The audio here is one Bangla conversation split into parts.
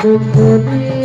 গোপনে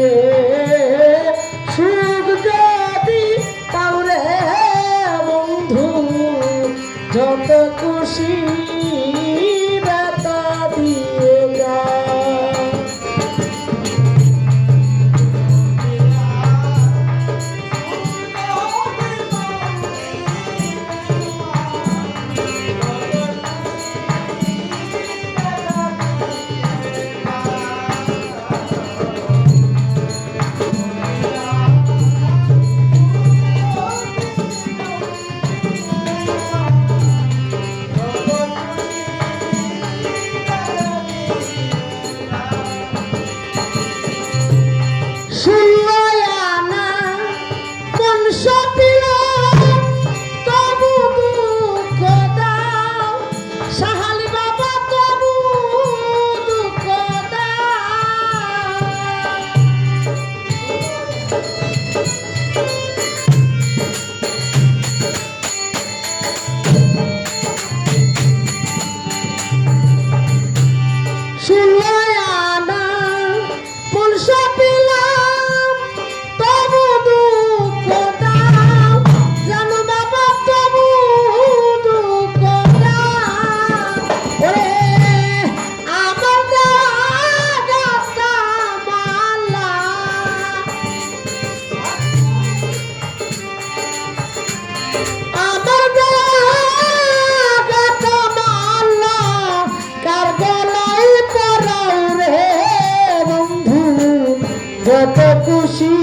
যত খুশি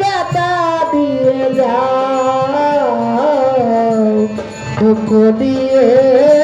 ব্যথা দিয়ে যাও দিয়ে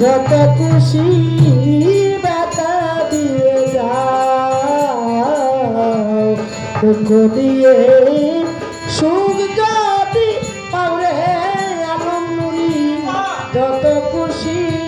যত খুশি ব্যথা দিয়ে যাখ দিয়ে সুখ যদি পাওরে আলম যত খুশি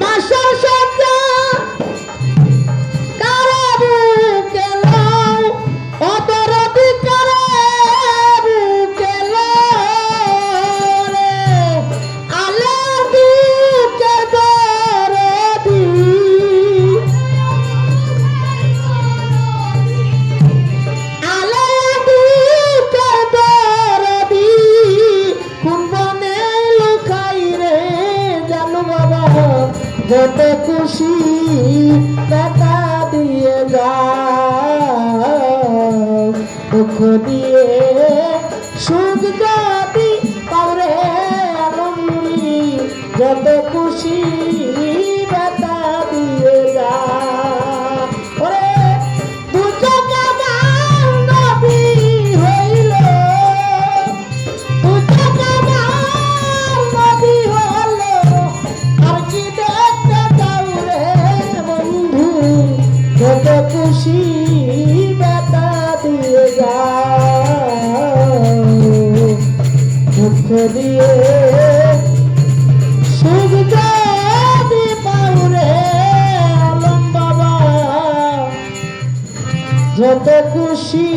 Masha. যত খুশি কথা দিয়ে যা দুঃখ দিয়ে সুখ যত খুশি